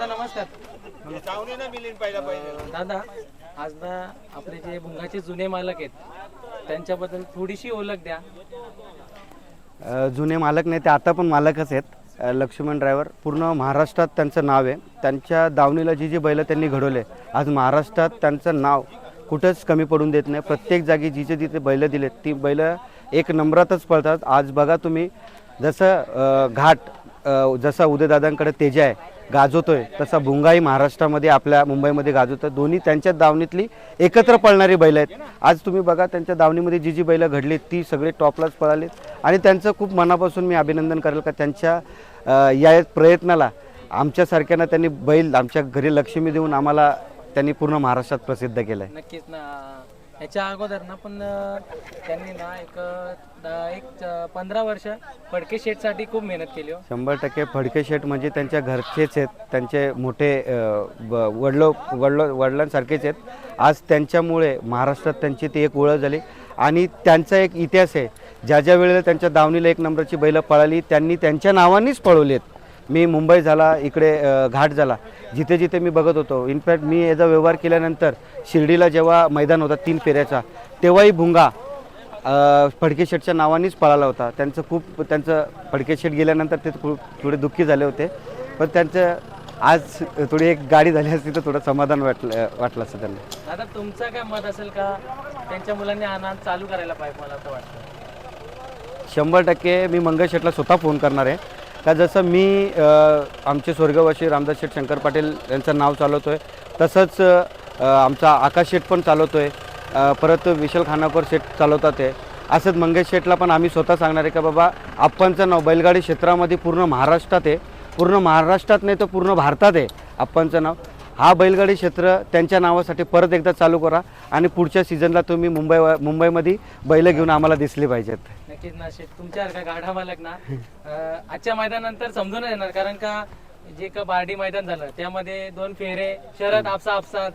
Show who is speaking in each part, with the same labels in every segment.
Speaker 1: दादा नमस्कार. अं, दादा आज ना आपले जे भुंगाचे जुने मालक आहेत त्यांच्याबद्दल थोडीशी ओळख द्या.
Speaker 2: अ, जुने मालक नाही ते आता पण मालकच आहेत. अ, लक्ष्मण ड्रायव्हर पूर्ण महाराष्ट्रात त्यांचं नाव आहे. त्यांच्या दावणीला जी जी बैलं त्यांनी घडवले आज महाराष्ट्रात त्यांचं नाव कुठंच कमी पडून देत नाही. प्रत्येक जागी जिथे जिथे बैलं दिलेत ती बैलं एक नंबरातच पळतात. आज बघा तुम्ही जसं अ, घाट अ, जसा उदयदादांकडे तेजा आहे गाजवतोय. तसा भुंगाही महाराष्ट्रामध्ये आपल्या मुंबईमध्ये गाजवतं दोन्ही त्यांच्या दावणीतली एकत्र पळणारी बैल आहेत. आज तुम्ही बघा त्यांच्या दावणीमध्ये जी जी बैलं घडली ती सगळे टॉपलाच पळालीत. आणि त्यांचं खूप मनापासून मी अभिनंदन करेल का त्यांच्या या प्रयत्नाला आमच्यासारख्यांना त्यांनी बैल आमच्या घरी लक्ष्मी देऊन आम्हाला त्यांनी पूर्ण महाराष्ट्रात प्रसिद्ध केलं आहे
Speaker 1: नक्कीच ना. याच्या अगोदर ना पण त्यांनी ना एक एक पंधरा वर्ष फडके शेटसाठी खूप मेहनत केली हो.
Speaker 2: शंभर टक्के फडके शेट म्हणजे त्यांच्या घरचेच आहेत त्यांचे मोठे ब- वडलो वडलो वडिलांसारखेच आहेत. आज त्यांच्यामुळे महाराष्ट्रात त्यांची ती एक ओळख झाली. आणि त्यांचा एक इतिहास आहे ज्या ज्या वेळेला त्यांच्या दावणीला एक नंबरची बैलं पळाली त्यांनी त्यांच्या नावानेच पळवली आहेत. मी मुंबई झाला इकडे घाट झाला. जिथे जिथे मी बघत होतो. इनफॅक्ट मी याचा व्यवहार केल्यानंतर शिर्डीला जेव्हा मैदान होता तीन फेऱ्याचा तेव्हाही भुंगा फडके शेटच्या नावानेच पळाला होता. त्यांचं खूप त्यांचं फडके शेट गेल्यानंतर ते खूप थोडे दुःखी झाले होते. पण त्यांचं आज थोडी एक गाडी झाली असती तर थोडं समाधान वाटलं वाटलं असतं त्यांना.
Speaker 1: दादा तुमचं काय मत असेल का? त्यांच्या मुलांनी आनंद चालू करायला पाहिजे मला असं वाटतं.
Speaker 2: शंभर टक्के मी मंगेश शेटला स्वतः फोन करणार आहे. का जसं मी आमचे स्वर्गवासी रामदास शेठ शंकर पाटील यांचं नाव चालवतो आहे तसंच आमचा आकाश शेठ पण चालवतो आहे परत विशाल खानापूर शेठ चालवतात आहे असंच मंगेश शेठला पण आम्ही स्वतः सांगणार आहे का बाबा आप्पांचं नाव बैलगाडी क्षेत्रामध्ये पूर्ण महाराष्ट्रात आहे. पूर्ण महाराष्ट्रात नाही तर पूर्ण भारतात आहे आप्पांचं नाव. हा बैलगाडी क्षेत्र त्यांच्या नावासाठी परत एकदा चालू करा आणि पुढच्या सीझनला तुम्ही मुंबई मुंबईमध्ये बैलं घेऊन आम्हाला दिसली पाहिजेत.
Speaker 1: नक्कीच ना शेट तुमच्यासारखा गाढा मालक ना? अं, आजच्या मैदानानंतर समजून येणार कारण का जे का बार्डी मैदान झालं त्यामध्ये दोन फेरे शरद आपसा आपसात.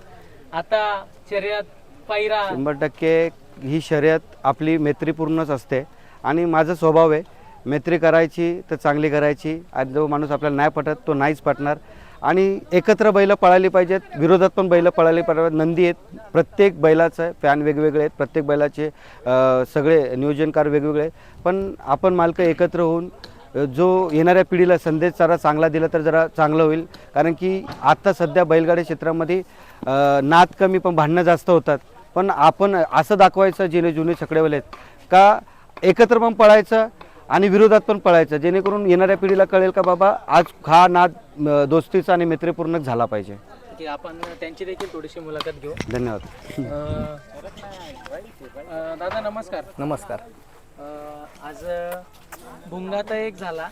Speaker 1: आता शर्यत पायरा.
Speaker 2: शंभर टक्के ही शर्यत आपली मैत्रीपूर्णच असते. आणि माझा स्वभाव आहे मैत्री करायची तर चांगली करायची. आज जो माणूस आपल्याला नाही पटत तो नाहीच पटणार. आणि एकत्र बैलं पळाली पाहिजेत विरोधात पण बैलं पळाली पाहिजेत. नंदी आहेत प्रत्येक बैलाचं फॅन वेगवेगळे आहेत प्रत्येक बैलाचे सगळे नियोजनकार वेगवेगळे आहेत. पण आपण मालकं एकत्र होऊन जो येणाऱ्या पिढीला संदेश जरा चांगला दिला तर जरा चांगलं होईल. कारण की आत्ता सध्या बैलगाडी क्षेत्रामध्ये नात नाद कमी पण भांडणं जास्त होतात. पण आपण असं दाखवायचं जे जुने छकडेवाले आहेत. का एकत्र पण पळायचं आणि विरोधात पण पळायचं. जेणेकरून येणाऱ्या पिढीला कळेल का बाबा आज हा नाद दोस्तीचा आणि मैत्रीपूर्णच झाला पाहिजे.
Speaker 1: की आपण त्यांची देखील थोडीशी मुलाखत घेऊ.
Speaker 2: धन्यवाद.
Speaker 1: दादा नमस्कार.
Speaker 3: नमस्कार.
Speaker 1: आज भुंगा तर एक झाला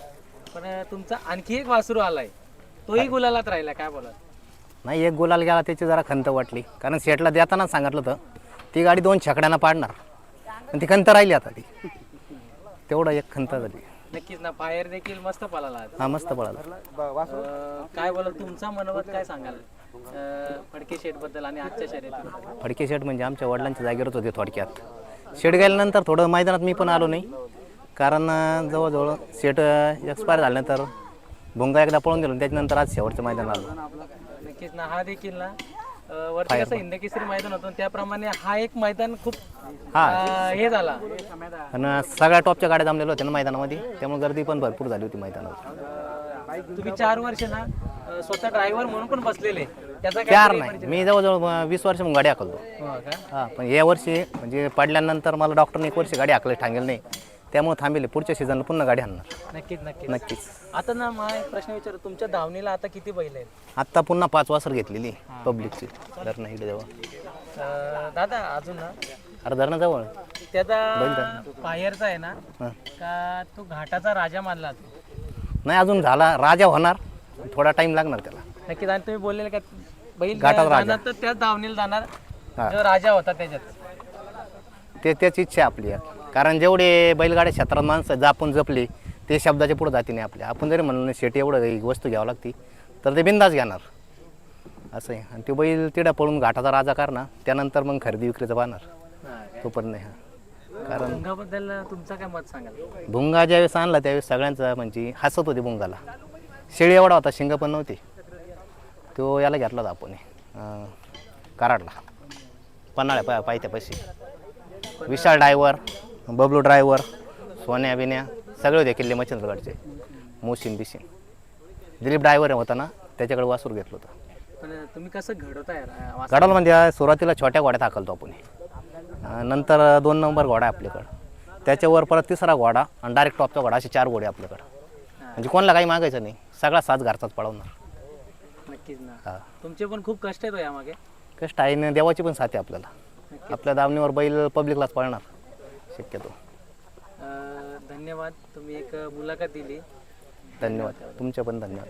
Speaker 1: पण तुमचा आणखी एक वासरू आलाय. तोही गुलालात राहिला काय बोला
Speaker 3: नाही एक गुलाल गेला त्याची जरा खंत वाटली. कारण सेटला देताना सांगितलं होतं ती गाडी दोन छकड्यांना पाडणार. पण ती खंत राहिली आता ती. तेवढं एक खंत झाली.
Speaker 1: नक्कीच ना बाहेर देखील मस्त पळाला आज.
Speaker 3: हा मस्त पळाला.
Speaker 1: अं, काय बोलाल तुमचा मनोगत काय सांगाल? अं, फडके शेटबद्दल आणि आजच्या शर्यतीबद्दल?
Speaker 3: फडके शेट म्हणजे आमच्या वडिलांच्या जागेवरच होते थोडक्यात. शेट गेल्यानंतर थोडं मैदानात मी पण आलो नाही. कारण अं, जवळजवळ शेट एक्सपायर झाल्यानंतर भुंगा एकदा पळून दिलो त्याच्यानंतर आज शेवटचं मैदान आलो.
Speaker 1: नक्कीच ना हा देखील ना अं, वरती कसं हिंदकेसरी मैदान होतं त्याप्रमाणे हा एक मैदान खूप अं, हे झाला.
Speaker 3: आणि सगळ्या टॉपच्या गाड्या जमलेल्या होत्या ना मैदानामध्ये त्यामुळे गर्दी पण भरपूर झाली होती मैदानावर.
Speaker 1: तुम्ही चार वर्ष ना अं, स्वतः ड्रायव्हर म्हणून पण बसलेले. त्याचा काय
Speaker 3: चार नाही. मी जवळजवळ अं, वीस वर्ष गाडी हाकलतो.
Speaker 1: हो का?
Speaker 3: हां पण या वर्षी म्हणजे पडल्यानंतर मला डॉक्टरने एक वर्षी गाडी हाकली थांबेल नाही. त्यामुळे थांबेल पुढच्या सीझनला पुन्हा गाडी आणणार
Speaker 1: नक्कीच नक्कीच.
Speaker 3: नक्कीच.
Speaker 1: आता ना मला एक प्रश्न विचार तुमच्या धावणीला आता किती बैल आहेत?
Speaker 3: आत्ता पुन्हा पाच वासर घेतलेली पब्लिकची. धरणं इकडे जवळ.
Speaker 1: अं, दादा अजून ना?
Speaker 3: अरे धरणं जवळ
Speaker 1: त्याचा बाहेरचा आहे ना
Speaker 3: हां.
Speaker 1: का तो घाटाचा राजा मानला जातो?
Speaker 3: नाही अजून झाला राजा होणार. थोडा टाइम लागणार त्याला.
Speaker 1: नक्कीच आणि तुम्ही बोललेले का बैल
Speaker 3: घाटाचा राजा.
Speaker 1: जाणार तर त्याच धावणीला जाणार
Speaker 3: हा.
Speaker 1: जो राजा होता त्याच्यात?
Speaker 3: ते त्याची इच्छा आहे आपली कारण जेवढे बैलगाड्या क्षेत्रात माणसं जापून जपली ते शब्दाच्या पुढे जाती नाही आपल्या. आपण जरी म्हणलं नाही शेटी एवढं एक वस्तू घ्यावं लागती तर ते बिंदाच घेणार. असं आहे आणि तो बैल तिडा पळून घाटाचा राजा करणार त्यानंतर मग खरेदी विक्रीचं पाहणार तोपर्यंत नाही हा. कारण
Speaker 1: भुंगाबद्दल तुमचं काय मत सांगाल?
Speaker 3: भुंगा ज्यावेळेस आणला त्यावेळेस सगळ्यांचा म्हणजे हसत होते भुंगाला. शेळी एवढा होता शिंग पण नव्हती. तो याला घेतला होता आपण अं, कराडला. पन्हाळ्या पाय पायथ्यापाशी. विशाल ड्रायव्हर बबलू ड्रायव्हर सोन्या बिन्या सगळे होते किल्ले मच्छिंद्रगडचे. मोशीन बिशीन. दिलीप ड्रायव्हर होता ना त्याच्याकडे वासूर घेतलं होतं.
Speaker 1: पण तुम्ही कसं घडवताय?
Speaker 3: गडाला म्हणजे सुरुवातीला छोट्या घोड्यात हाकलतो आपण. अं, नंतर दोन नंबर घोडा आहे आपल्याकडं. त्याच्यावर परत तिसरा घोडा आणि डायरेक्ट टॉपचा घोडा असे चार घोडे आपल्याकडं. म्हणजे कोणाला काही मागायचं नाही. सगळा सात घरचाच पळवणार.
Speaker 1: नक्कीच ना. तुमचे पण खूप कष्ट आहेत हो यामागे.
Speaker 3: कष्ट आहे देवाची पण साथ आहे आपल्याला. आपल्या दावणीवर बैल पब्लिकलाच पळणार. शक्यतो.
Speaker 1: अं, धन्यवाद. तुम्ही एक मुलाखत दिली.
Speaker 3: धन्यवाद. तुमचे पण धन्यवाद.